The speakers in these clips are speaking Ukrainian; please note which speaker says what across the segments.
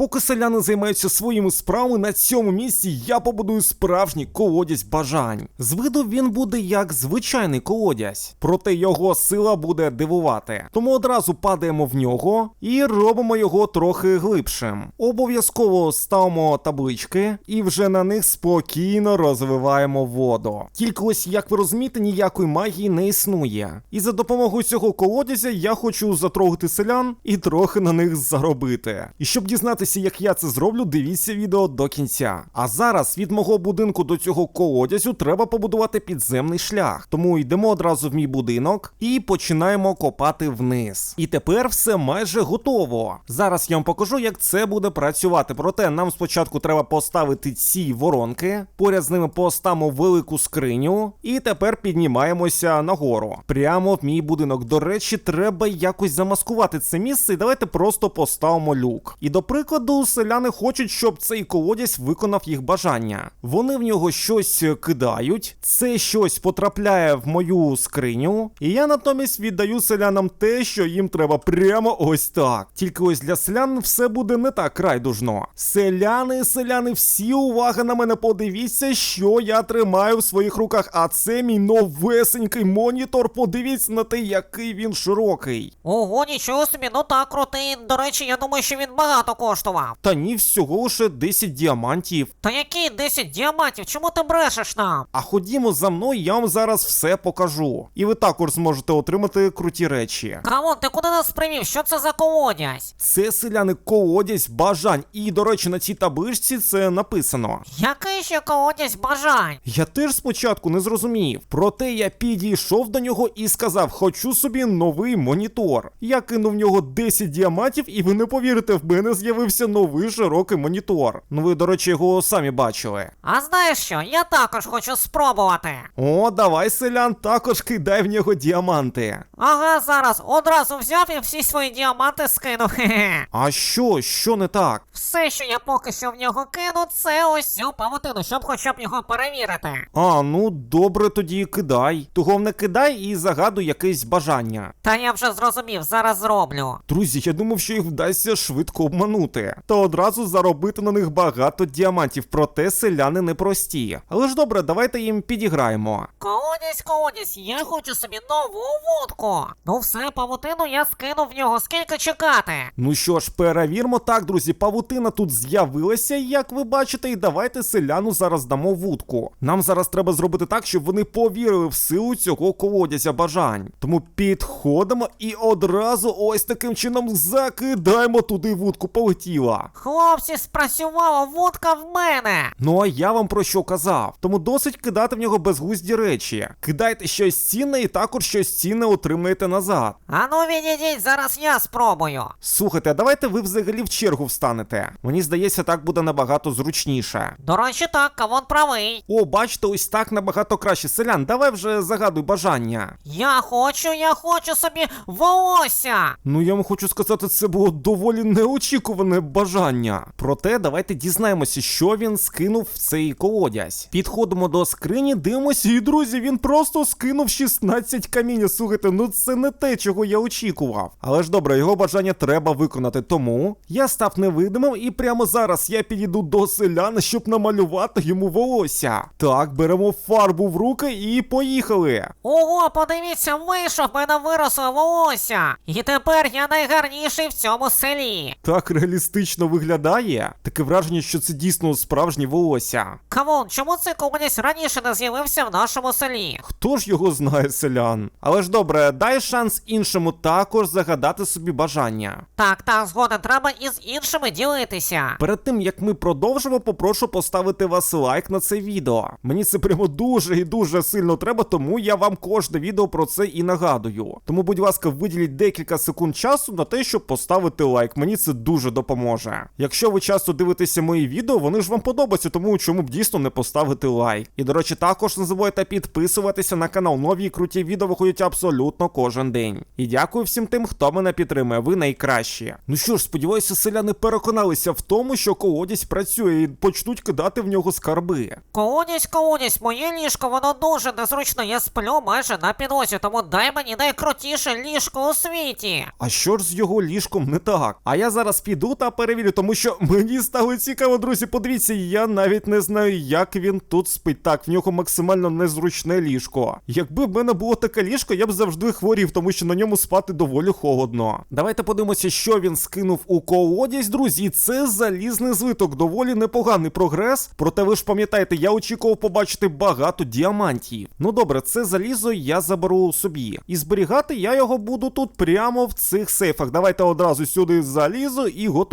Speaker 1: Поки селяни займаються своїми справами, на цьому місці я побудую справжній колодязь бажань. З виду він буде як звичайний колодязь, проте його сила буде дивувати. Тому одразу падаємо в нього і робимо його трохи глибшим. Обов'язково ставимо таблички і вже на них спокійно розвиваємо воду. Тільки ось, як ви розумієте, ніякої магії не існує. І за допомогою цього колодязя я хочу затрогати селян і трохи на них заробити. І щоб дізнатися, як я це зроблю, дивіться відео до кінця. А зараз від мого будинку до цього колодязю треба побудувати підземний шлях. Тому йдемо одразу в мій будинок і починаємо копати вниз. І тепер все майже готово. Зараз я вам покажу, як це буде працювати. Проте нам спочатку треба поставити ці воронки, поряд з ними поставимо велику скриню, і тепер піднімаємося нагору. Прямо в мій будинок. До речі, треба якось замаскувати це місце, і давайте просто поставимо люк. І до прикладу, селяни хочуть, щоб цей колодязь виконав їх бажання. Вони в нього щось кидають, це щось потрапляє в мою скриню, і я натомість віддаю селянам те, що їм треба прямо ось так. Тільки ось для селян все буде не так райдужно. Селяни, селяни, всі увага на мене, подивіться, що я тримаю в своїх руках. А це мій новесенький монітор. Подивіться на те, який він широкий.
Speaker 2: Ого, нічого собі, ну так крутий. До речі, я думаю, що він багато коштував.
Speaker 1: Та ні, всього лише 10 діамантів.
Speaker 2: Та які 10 діамантів? Чому ти брешеш нам?
Speaker 1: А ходімо за мною, я вам зараз все покажу. І ви також зможете отримати круті речі.
Speaker 2: Камон, ти куди нас привів? Що це за колодязь?
Speaker 1: Це селяни колодязь бажань. І, до речі, на цій табличці це написано.
Speaker 2: Який ще колодязь бажань?
Speaker 1: Я теж спочатку не зрозумів. Проте я підійшов до нього і сказав: хочу собі новий монітор. Я кинув в нього 10 діамантів, і ви не повірите, в мене з'явився новий широкий монітор. Ну ви, до речі, його самі бачили.
Speaker 2: А знаєш що? Я також хочу спробувати.
Speaker 1: О, давай, селян, також кидай в нього діаманти.
Speaker 2: Ага, зараз одразу взяв і всі свої діаманти скинув. Хе-хе.
Speaker 1: А що, що не так?
Speaker 2: Все, що я поки що в нього кину, це ось цю павутину, щоб хоча б його перевірити.
Speaker 1: А, ну добре, тоді кидай. Того не кидай і загадуй якесь бажання.
Speaker 2: Та я вже зрозумів, зараз зроблю.
Speaker 1: Друзі, я думав, що їх вдасться швидко обманути та одразу заробити на них багато діамантів, проте селяни непрості. Але ж добре, давайте їм підіграємо.
Speaker 2: Колодязь, колодязь, я хочу собі нову вудку. Ну все, павутину я скинув в нього. Скільки чекати?
Speaker 1: Ну що ж, перевірмо так, друзі. Павутина тут з'явилася, як ви бачите, і давайте селяну зараз дамо вудку. Нам зараз треба зробити так, щоб вони повірили в силу цього колодязя бажань. Тому підходимо і одразу ось таким чином закидаємо туди вудку. Полетіла.
Speaker 2: Хлопці, спрацювала вудка в мене.
Speaker 1: Ну а я вам про що казав. Тому досить кидати в нього безглузді речі. Кидайте щось цінне і також щось цінне отримаєте назад.
Speaker 2: Ану відійдіть, зараз я спробую.
Speaker 1: Слухайте, а давайте ви взагалі в чергу встанете. Мені здається, так буде набагато зручніше.
Speaker 2: До речі, так, кавон правий.
Speaker 1: О, бачите, ось так набагато краще. Селян, давай вже загадуй бажання.
Speaker 2: Я хочу, я хочу собі волосся.
Speaker 1: Ну я вам хочу сказати, це було доволі неочікуване бажання. Проте давайте дізнаємося, що він скинув в цей колодязь. Підходимо до скрині, дивимося, і друзі, він просто скинув 16 каміння. Слухайте, ну це не те, чого я очікував. Але ж добре, його бажання треба виконати. Тому я став невидимим, і прямо зараз я підійду до селяна, щоб намалювати йому волосся. Так, беремо фарбу в руки і поїхали.
Speaker 2: Ого, подивіться, вийшов, в мене виросло волосся. І тепер я найгарніший в цьому селі.
Speaker 1: Так реалістично виглядає. Таке враження, що це дійсно справжнє волосся.
Speaker 2: Кавун, чому цей колодязь раніше не з'явився в нашому селі?
Speaker 1: Хто ж його знає, селян? Але ж добре, дай шанс іншому також загадати собі бажання.
Speaker 2: Так, так, згоден, треба із іншими ділитися.
Speaker 1: Перед тим як ми продовжимо, попрошу поставити вас лайк на це відео. Мені це прямо дуже і дуже сильно треба, тому я вам кожне відео про це і нагадую. Тому, будь ласка, виділіть декілька секунд часу на те, щоб поставити лайк. Мені це дуже допоможе. Якщо ви часто дивитеся мої відео, вони ж вам подобаються, тому чому б дійсно не поставити лайк. І до речі, також не забувайте підписуватися на канал. Нові і круті відео виходять абсолютно кожен день. І дякую всім тим, хто мене підтримує. Ви найкращі. Ну що ж, сподіваюся, селяни переконалися в тому, що колодязь працює і почнуть кидати в нього скарби.
Speaker 2: Колодязь, колодязь, моє ліжко, воно дуже незручно, я сплю майже на підлозі, тому дай мені найкрутіше ліжко у світі.
Speaker 1: А що ж з його ліжком не так? А я зараз піду та перевірю, тому що мені стало цікаво, друзі. Подивіться, я навіть не знаю, як він тут спить. Так, в нього максимально незручне ліжко. Якби в мене було таке ліжко, я б завжди хворів, тому що на ньому спати доволі холодно. Давайте подивимося, що він скинув у колодязь, друзі. Це залізний злиток, доволі непоганий прогрес. Проте ви ж пам'ятаєте, я очікував побачити багато діамантів. Ну добре, це залізо я заберу собі. І зберігати я його буду тут прямо в цих сейфах. Давайте одразу сюди залізо і готово.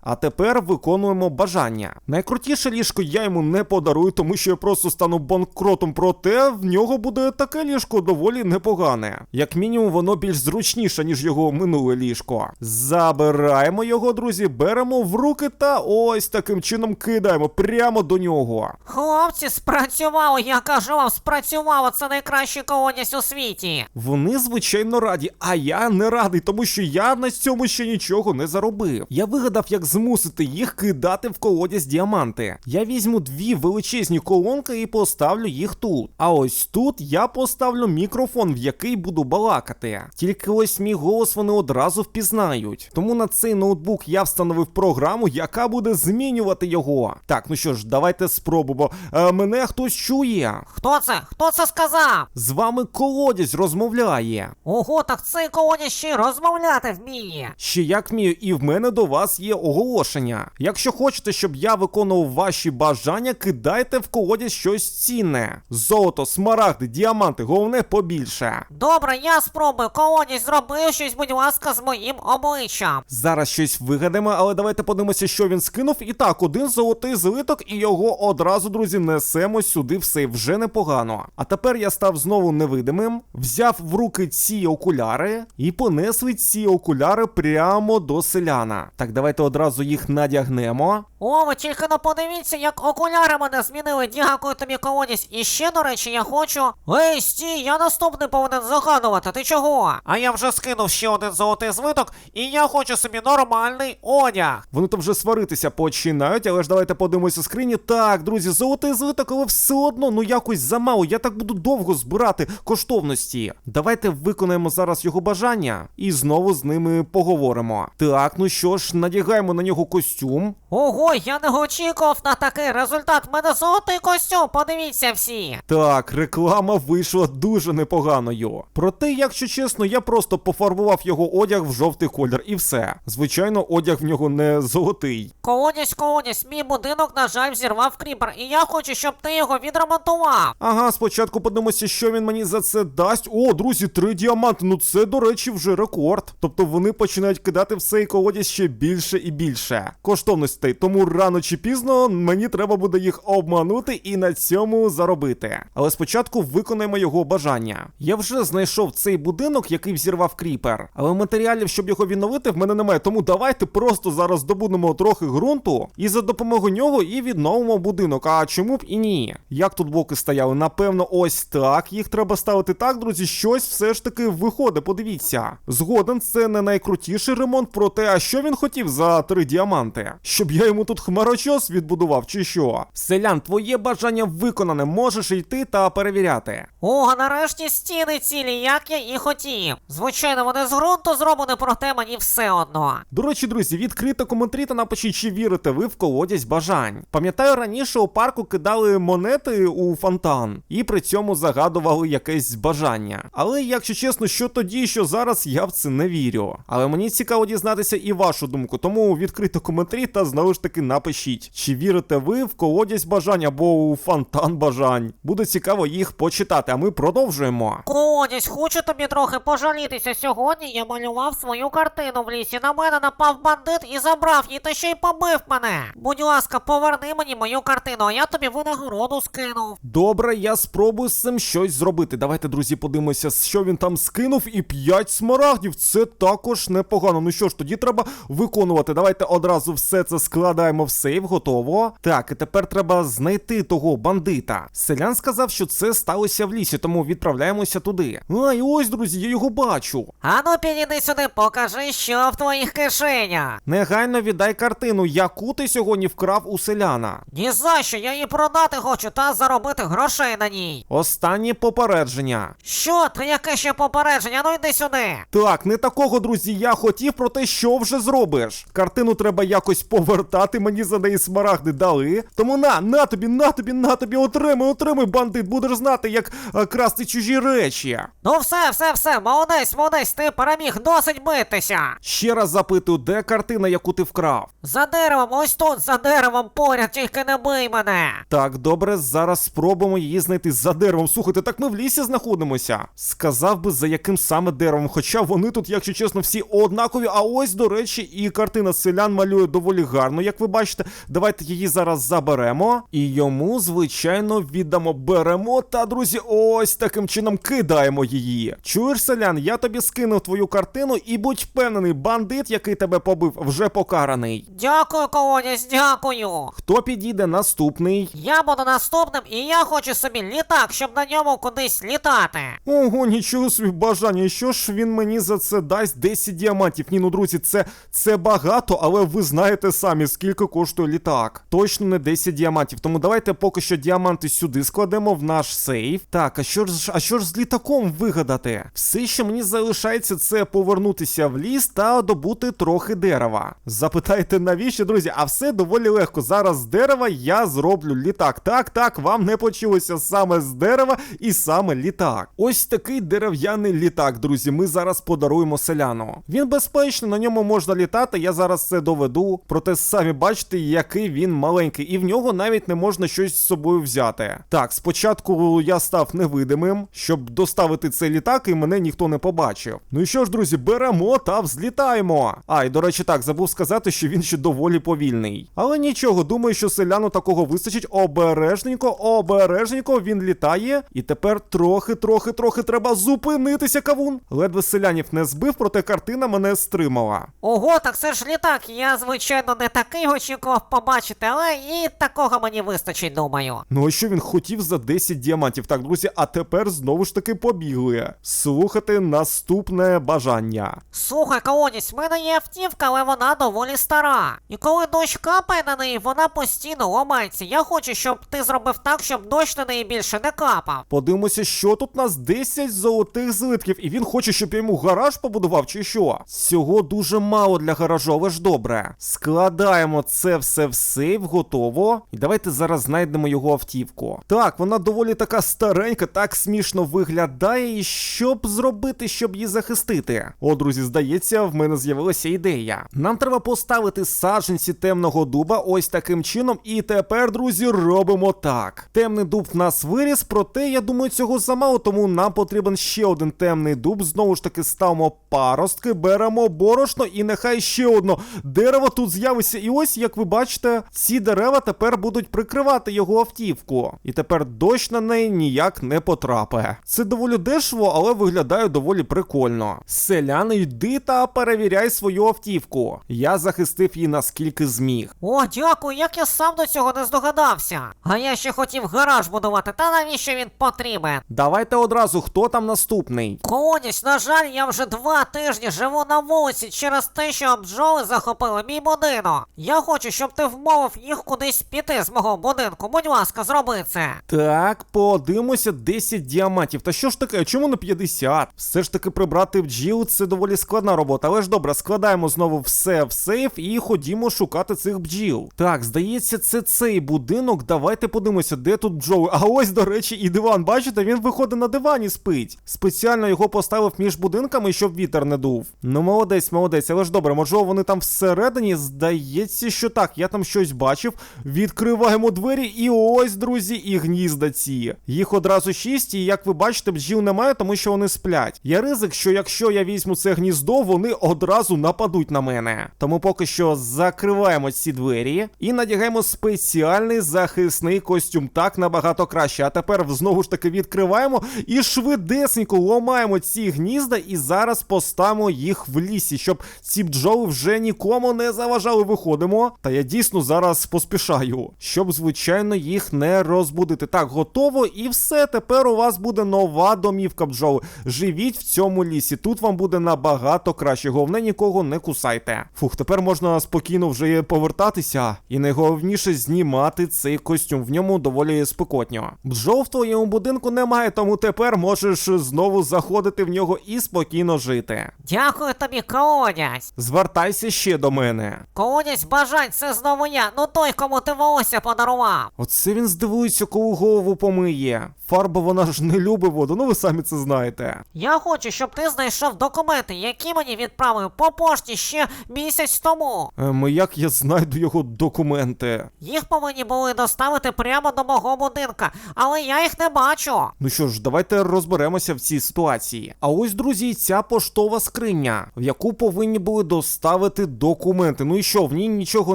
Speaker 1: А тепер виконуємо бажання. Найкрутіше ліжко я йому не подарую, тому що я просто стану банкротом. Проте в нього буде таке ліжко доволі непогане. Як мінімум, воно більш зручніше, ніж його минуле ліжко. Забираємо його, друзі, беремо в руки та ось таким чином кидаємо прямо до нього.
Speaker 2: Хлопці, спрацювало, я кажу вам, спрацювало, це найкращий колодязь у світі.
Speaker 1: Вони звичайно раді, а я не радий, тому що я на цьому ще нічого не заробив. Я вигадав, як змусити їх кидати в колодязь діаманти. Я візьму дві величезні колонки і поставлю їх тут. А ось тут я поставлю мікрофон, в який буду балакати. Тільки ось мій голос вони одразу впізнають. Тому на цей ноутбук я встановив програму, яка буде змінювати його. Так, ну що ж, давайте спробуємо. Е, мене хтось чує.
Speaker 2: Хто це? Хто це сказав?
Speaker 1: З вами колодязь розмовляє.
Speaker 2: Ого, так цей колодязь ще й розмовляти вміє.
Speaker 1: Ще як вмію, і в мене до вас є оголошення. Якщо хочете, щоб я виконував ваші бажання, кидайте в колодязь щось цінне: золото, смарагди, діаманти, головне побільше.
Speaker 2: Добре, я спробую. Колодязь зробив щось, будь ласка, з моїм обличчям.
Speaker 1: Зараз щось вигадаємо, але давайте подивимося, що він скинув. І так, один золотий злиток, і його одразу, друзі, несемо сюди в сейф. Вже непогано. А тепер я став знову невидимим, взяв в руки ці окуляри і понесли ці окуляри прямо до селяна. Так, давайте одразу їх надягнемо.
Speaker 2: О, ви тільки не подивіться, як окуляри мене змінили. Дякую тобі, колодязь. І ще, до речі, я хочу. Ей, стій, я наступний повинен загадувати. Ти чого? А я вже скинув ще один золотий звиток, і я хочу собі нормальний одяг.
Speaker 1: Вони там вже сваритися починають, але ж давайте подивимося скрині. Так, друзі, золотий злиток, але все одно, ну якось замало. Я так буду довго збирати коштовності. Давайте виконаємо зараз його бажання і знову з ними поговоримо. Так, ну що ж, надягаємо на нього костюм.
Speaker 2: Ого, я не очікував на такий результат. В мене золотий костюм, подивіться всі.
Speaker 1: Так, реклама вийшла дуже непоганою. Проте, якщо чесно, я просто пофарбував його одяг в жовтий колір і все. Звичайно, одяг в нього не золотий.
Speaker 2: Колодязь, колодязь, мій будинок, на жаль, взірвав кріпер, і я хочу, щоб ти його відремонтував.
Speaker 1: Ага, спочатку подивимося, що він мені за це дасть. О, друзі, три діаманти. Ну це, до речі, вже рекорд. Тобто вони починають кидати в цей колодязь ще більше і більше коштовностей. Тому рано чи пізно мені треба буде їх обманути і на цьому заробити. Але спочатку виконаємо його бажання. Я вже знайшов цей будинок, який взірвав кріпер, але матеріалів, щоб його відновити, в мене немає. Тому давайте просто зараз добудемо трохи ґрунту і за допомогою нього і відновимо будинок. А чому б і ні? Як тут блоки стояли? Напевно, ось так. Їх треба ставити так, друзі. Щось все ж таки виходить. Подивіться. Згоден, це не найкрутіший ремонт, проте, а що він хотів за три діаманти? Щоб я йому тут хмарочос відбудував, чи що? Селян, твоє бажання виконане, можеш йти та перевіряти.
Speaker 2: О, нарешті стіни цілі, як я і хотів. Звичайно, вони з ґрунту зроблені, проте мені все одно.
Speaker 1: До речі, друзі, відкрито коментарі та напишіть, чи вірите ви в колодязь бажань. Пам'ятаю, раніше у парку кидали монети у фонтан і при цьому загадували якесь бажання. Але якщо чесно, що тоді, що зараз, я в це не вірю. Але мені цікаво дізнатися і вашу думку, тому відкрито коментарі та знову ж таки напишіть, чи вірите ви в колодязь бажань або у фонтан бажань. Буде цікаво їх почитати, а ми продовжуємо.
Speaker 2: Колодязь, хочу тобі трохи пожалітися. Сьогодні я малював свою картину в лісі. На мене напав бандит і забрав її, та ще й побив мене. Будь ласка, поверни мені мою картину, а я тобі винагороду скинув.
Speaker 1: Добре, я спробую з цим щось зробити. Давайте, друзі, подивимося, що він там скинув. І 5 смарагдів. Це також непогано. Ну що ж, тоді треба виконувати. Давайте одразу все це складаємо в сейф, готово. Так, і тепер треба знайти того бандита. Селян сказав, що це сталося в лісі, тому відправляємося туди. А, і ось, друзі, я його бачу.
Speaker 2: Ану, підійди сюди, покажи, що в твоїх кишенях.
Speaker 1: Негайно віддай картину, яку ти сьогодні вкрав у селяна.
Speaker 2: Ні за що, я її продати хочу та заробити грошей на ній.
Speaker 1: Останнє попередження.
Speaker 2: Що? Та яке ще попередження? Ну йди сюди.
Speaker 1: Так, не такого, друзі, я хотів, проте що вже зробиш? Робиш? Картину треба якось повертати, мені за неї смарагди дали. Тому на, на тобі, на тобі, на тобі, отримай, отримай, бандит, будеш знати, як е, красти чужі речі.
Speaker 2: Ну все, все, все, молодець, молодець, ти переміг, досить битися.
Speaker 1: Ще раз запитую, де картина, яку ти вкрав?
Speaker 2: За деревом, ось тут, за деревом поряд, тільки не бий мене.
Speaker 1: Так, добре, зараз спробуємо її знайти за деревом. Слухайте, так ми в лісі знаходимося. Сказав би, за яким саме деревом. Хоча вони тут, якщо чесно, всі однакові. А ось, до речі, і картина селян малює доволі гарно, як ви бачите. Давайте її зараз заберемо. І йому, звичайно, віддамо. Беремо. Та, друзі, ось таким чином кидаємо її. Чуєш, селян, я тобі скинув твою картину і будь впевнений, бандит, який тебе побив, вже покараний.
Speaker 2: Дякую, колодязь, дякую.
Speaker 1: Хто підійде наступний?
Speaker 2: Я буду наступним, і я хочу собі літак, щоб на ньому кудись літати.
Speaker 1: Ого, нічого собі бажання. Що ж він мені за це дасть 10 діамантів? Ні, ну друзі, це, це багато, але ви знаєте самі, скільки коштує літак. Точно не 10 діамантів. Тому давайте поки що діаманти сюди складемо в наш сейф. Так, а що ж, а що ж з літаком вигадати? Все, що мені залишається, це повернутися в ліс та добути трохи дерева. Запитайте, навіщо, друзі? А все доволі легко. Зараз з дерева я зроблю літак. Так, так, вам не почулося саме з дерева і саме літак. Ось такий дерев'яний літак, друзі. Ми зараз подаруємо селяну. Він безпечний, на ньому можна літати. Я зараз це доведу. Проте самі бачите, який він маленький, і в нього навіть не можна щось з собою взяти. Так, спочатку я став невидимим, щоб доставити цей літак, і мене ніхто не побачив. Ну і що ж, друзі, беремо та взлітаємо. А, і до речі, так, забув сказати, що він ще доволі повільний. Але нічого, думаю, що селяну такого вистачить. Обережненько, обережненько він літає. І тепер трохи, трохи, трохи треба зупинитися, кавун. Ледве селянів не збив, проте картина мене стримала.
Speaker 2: Ого, так це ж літак. Я, звичайно, не такий очікував побачити, але і такого мені вистачить, думаю.
Speaker 1: Ну а що він хотів за 10 діамантів? Так, друзі, а тепер знову ж таки побігли. Слухати наступне бажання.
Speaker 2: Слухай, колодязь, в мене є автівка, але вона доволі стара. І коли дощ капає на неї, вона постійно ламається. Я хочу, щоб ти зробив так, щоб дощ на неї більше не капав.
Speaker 1: Подивимося, що тут у нас 10 золотих злитків, і він хоче, щоб я йому гараж побудував, чи що? Цього дуже мало для гаражу, ж добре. Складаємо це все в сейф, готово. І давайте зараз знайдемо його автівку. Так, вона доволі така старенька, так смішно виглядає. І що б зробити, щоб її захистити? О, друзі, здається, в мене з'явилася ідея. Нам треба поставити саджанці темного дуба ось таким чином. І тепер, друзі, робимо так. Темний дуб в нас виріс, проте я думаю, цього замало, тому нам потрібен ще один темний дуб. Знову ж таки, ставимо паростки, беремо борошно, і нехай ще одно дерево тут з'явиться. І ось, як ви бачите, ці дерева тепер будуть прикривати його автівку. І тепер дощ на неї ніяк не потрапить. Це доволі дешево, але виглядає доволі прикольно. Селяни, йди та перевіряй свою автівку. Я захистив її наскільки зміг.
Speaker 2: О, дякую, як я сам до цього не здогадався. А я ще хотів гараж будувати, та навіщо він потрібен?
Speaker 1: Давайте одразу, хто там наступний.
Speaker 2: Колодязь, на жаль, я вже два тижні живу на вулиці через те, що бджоли захопили мій будинок. Я хочу, щоб ти вмовив їх кудись піти з мого будинку. Будь ласка, зроби це.
Speaker 1: Так, подивимося 10 діамантів. Та що ж таке, чому не 50? Все ж таки прибрати бджіл це доволі складна робота. Але ж добре, складаємо знову все в сейф і ходімо шукати цих бджіл. Так, здається, це цей будинок. Давайте подивимося, де тут бджоли. А ось, до речі, і диван, бачите, він виходить на дивані спить. Спеціально його поставив між будинками, щоб вітер не дув. Ну, молодець, молодець, але ж добре, можливо, вони там всередині. Здається, що так, я там щось бачив. Відкриваємо двері, і ось, друзі, і гнізда ці. Їх одразу шість, і як ви бачите, бджіл немає, тому що вони сплять. Є ризик, що якщо я візьму це гніздо, вони одразу нападуть на мене. Тому поки що закриваємо ці двері і надягаємо спеціальний захисний костюм. Так набагато краще. А тепер знову ж таки відкриваємо і швидесенько ломаємо ці гнізда, і зараз поставимо їх в лісі, щоб ці бджоли вже нікому не заважали. Виходимо. Та я дійсно зараз поспішаю, щоб, звичайно, їх не розбудити. Так, готово, і все. Тепер у вас буде нова домівка бджоли. Живіть в цьому лісі. Тут вам буде набагато краще. Головне, нікого не кусайте. Фух, тепер можна спокійно вже повертатися. І найголовніше знімати цей костюм. В ньому доволі спекотньо. Бджол в твоєму будинку немає, тому тепер можеш знову заходити в нього і спокійно жити.
Speaker 2: Дякую тобі, колодязь.
Speaker 1: Звертай звертайся ще до мене.
Speaker 2: Колодязь бажань, це знову я. Ну той, кому ти волосся подарував.
Speaker 1: Оце він здивується, коли голову помиє. Фарба вона ж не любить воду, ну ви самі це знаєте.
Speaker 2: Я хочу, щоб ти знайшов документи, які мені відправив по пошті ще місяць тому.
Speaker 1: Ем, як я знайду його документи?
Speaker 2: Їх повинні були доставити прямо до мого будинка, але я їх не бачу.
Speaker 1: Ну що ж, давайте розберемося в цій ситуації. А ось, друзі, ця поштова скриня, в яку повинні були доставити документи. Ну і що, в ній нічого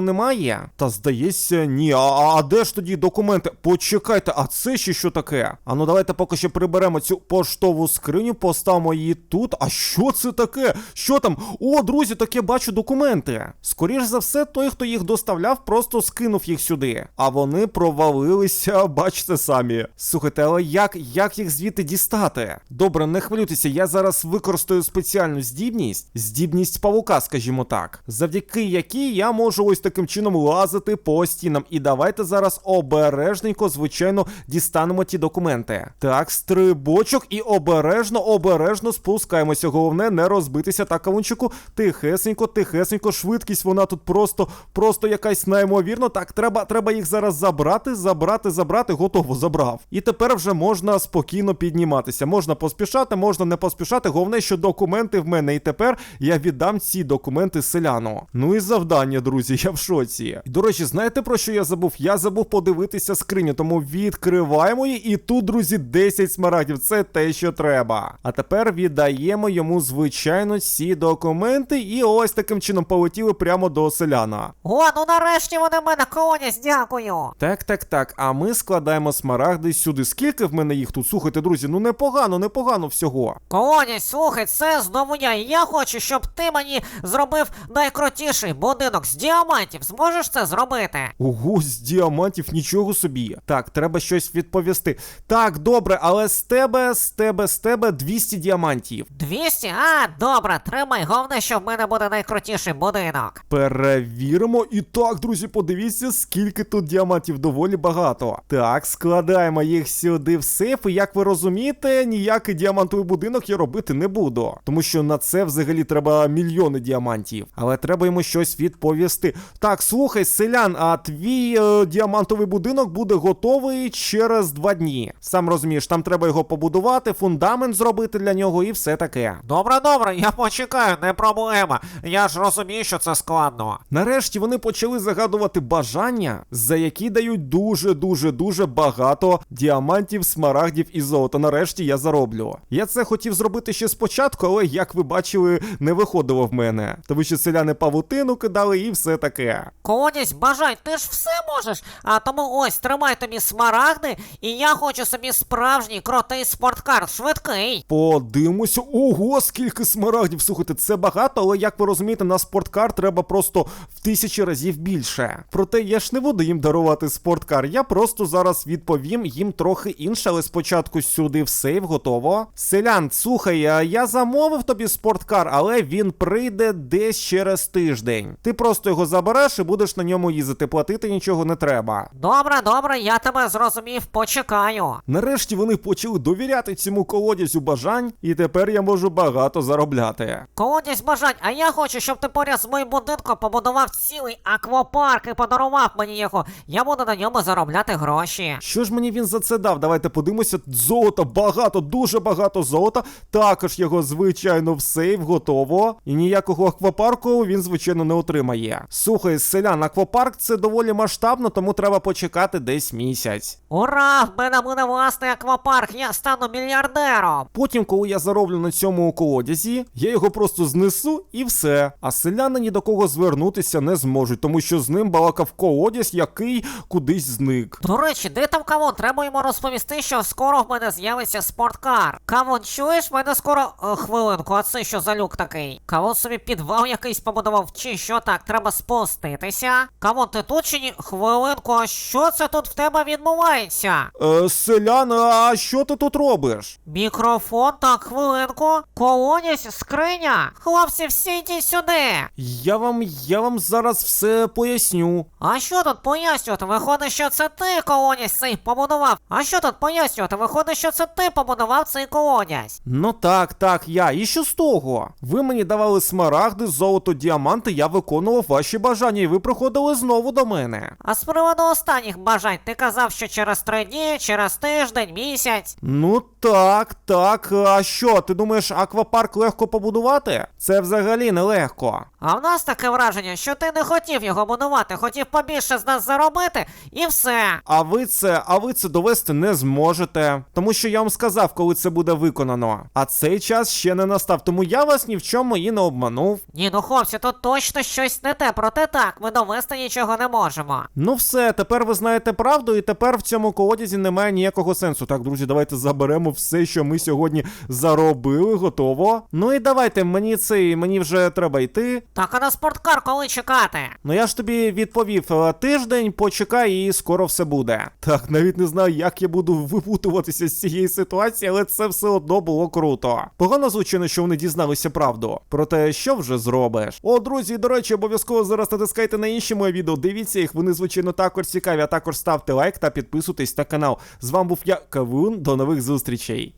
Speaker 1: немає? Та здається, ні. А, а де ж тоді документи? Почекайте, а це ще що таке? А ну давайте поки що приберемо цю поштову скриню, поставимо її тут. А що це таке? Що там? О, друзі, таке бачу документи. Скоріш за все, той, хто їх доставляв, просто скинув їх сюди. А вони провалилися, бачите самі. Слухайте, але як, як їх звідти дістати? Добре, не хвилюйтеся, я зараз використаю спеціальну здібність, здібність павука, скажімо так, завдяки якій я можу ось таким чином лазити по стінам. І давайте зараз обережненько, звичайно, дістанемо ті документи. Так, стрибочок і обережно, обережно спускаємося. Головне не розбитися так, кавунчику. Тихесенько, тихесенько, швидкість вона тут просто, просто якась неймовірна. Так, треба, треба їх зараз забрати, забрати, забрати. Готово, забрав. І тепер вже можна спокійно підніматися. Можна поспішати, можна не поспішати. Головне, що документи в мене. І тепер я віддам ці документи селяну. Ну і завдання, друзі, я в шоці. До речі, знаєте про що я забув? Я забув подивитися скриню, тому відкриваємо її. І тут, друзі, 10 смарагдів. Це те, що треба. А тепер віддаємо йому, звичайно, ці документи. І ось таким чином полетіли прямо до селяна.
Speaker 2: О, ну нарешті вони мене колодязь, дякую.
Speaker 1: Так, так, так. А ми складаємо смарагди сюди. Скільки в мене їх тут? Слухайте, друзі, ну непогано, непогано всього.
Speaker 2: Колодязь, слухай, це знову я. Я хочу, щоб ти мені зробив найкрутіший будинок з діамантів. Зможеш це зробити?
Speaker 1: Ого, з діамантів нічого собі. Так, треба щось відповісти. Так, добре, але з тебе, з тебе, з тебе 200 діамантів.
Speaker 2: 200? А, добре, тримай. Головне, що в мене буде найкрутіший будинок.
Speaker 1: Перевіримо. І так, друзі, подивіться, скільки тут діамантів доволі багато. Так, складаємо їх сюди в сейф. І як ви розумієте, ніякий діамантовий будинок я робити не буду. Тому що на це взагалі треба мільйони діамантів. Але треба йому щось відповісти. Так, слухай, селян, а твій е, діамантовий будинок буде готовий через два дні. Сам розумієш, там треба його побудувати, фундамент зробити для нього і все таке.
Speaker 2: Добре, добре, я почекаю, не проблема. Я ж розумію, що це складно.
Speaker 1: Нарешті вони почали загадувати бажання, за які дають дуже дуже дуже багато діамантів, смарагдів і золота. Нарешті я зароблю. Я це хотів зробити ще спочатку, але як ви бачили, не виходило в мене. Тому що селяни павутину кидали і все таке.
Speaker 2: Колодязь, бажай, ти ж все можеш. А тому ось тримай тобі смарагди, і я хочу собі справжній крутий спорткар, швидкий.
Speaker 1: Подивимося. Ого, скільки смарагдів. Слухайте, це багато, але як ви розумієте, на спорткар треба просто в тисячі разів більше. Проте я ж не буду їм дарувати спорткар. Я просто зараз відповім їм трохи інше, але спочатку сюди в сейф готово. Селян, слухай, я замовив тобі спорткар, але він прийде десь через тиждень. Ти просто його забереш і будеш на ньому їздити. Платити нічого не треба.
Speaker 2: Добре, добре, я тебе зрозумів, почекаю.
Speaker 1: Нарешті вони почали довіряти цьому колодязю бажань, і тепер я можу багато заробляти.
Speaker 2: Колодязь бажань, а я хочу, щоб ти поряд з моїм будинком побудував цілий аквапарк і подарував мені його. Я буду на ньому заробляти гроші.
Speaker 1: Що ж мені він за це дав? Давайте подивимося. Золота багато, дуже багато золота. Також його, звичайно, в сейф готово. І ніякого аквапарку він, звичайно, не отримає. Слухай, селян, аквапарк це доволі масштабно, тому треба почекати десь місяць.
Speaker 2: Ура! В мене буде власний аквапарк, я стану мільярдером.
Speaker 1: Потім, коли я зароблю на цьому колодязі, я його просто знесу і все. А селяни ні до кого звернутися не зможуть, тому що з ним балакав колодязь, який кудись зник.
Speaker 2: До речі, де там кавун? Треба йому розповісти, що скоро в мене з'явиться спорткар. Кавун, чуєш, в мене скоро. Е, хвилинку, а це що за люк такий? Кавун собі підвал якийсь побудував, чи що так, треба спуститися. Кавун, ти тут чи ні? Хвилинку, а що це тут в тебе відбувається?
Speaker 1: Е, селян, а що ти тут робиш?
Speaker 2: Мікрофон, так, хвилинку. Колодязь, скриня. Хлопці, всі йдіть сюди.
Speaker 1: Я вам, я вам зараз все поясню.
Speaker 2: А що тут пояснювати? Виходить, що це ти колодязь цей побудував. А що тут пояснювати? Виходить, що це ти побудував цей колодязь.
Speaker 1: Ну так, так, я. І що з того? Ви мені давали смарагди, золото, діаманти, я виконував ваші бажання, і ви приходили знову до мене.
Speaker 2: А з приводу останніх бажань, ти казав, що через три дні, через тиждень, місяць.
Speaker 1: Ну так, так. А що, ти думаєш, аквапарк легко побудувати? Це взагалі не легко.
Speaker 2: А в нас таке враження, що ти не хотів його будувати, хотів побільше з нас заробити, і все.
Speaker 1: А ви це, а ви це довести не зможете. Тому що я вам сказав, коли це буде виконано. А цей час ще не настав, тому я вас ні в чому і не обманув.
Speaker 2: Ні, ну хлопці, тут точно щось не те, проте так, ми довести нічого не можемо.
Speaker 1: Ну все, тепер ви знаєте правду, і тепер в цьому колодязі немає ніякого сенсу. Так, друзі, давайте заберемо все, що ми сьогодні заробили, готово. Ну і давайте, мені це, мені вже треба йти.
Speaker 2: Так, а на спорткар коли чекати?
Speaker 1: Ну я ж тобі відповів е, тиждень, почекай, і скоро все буде. Так, навіть не знаю, як я буду випутуватися з цієї ситуації, але це все одно було круто. Погано звичайно, що вони дізналися правду. Проте, що вже зробиш? О, друзі, до речі, обов'язково зараз натискайте на інші мої відео. Дивіться їх, вони звичайно також цікаві. А також ставте лайк та підписуйтесь на канал. З вами був я, Кавун. До нових зустрічей.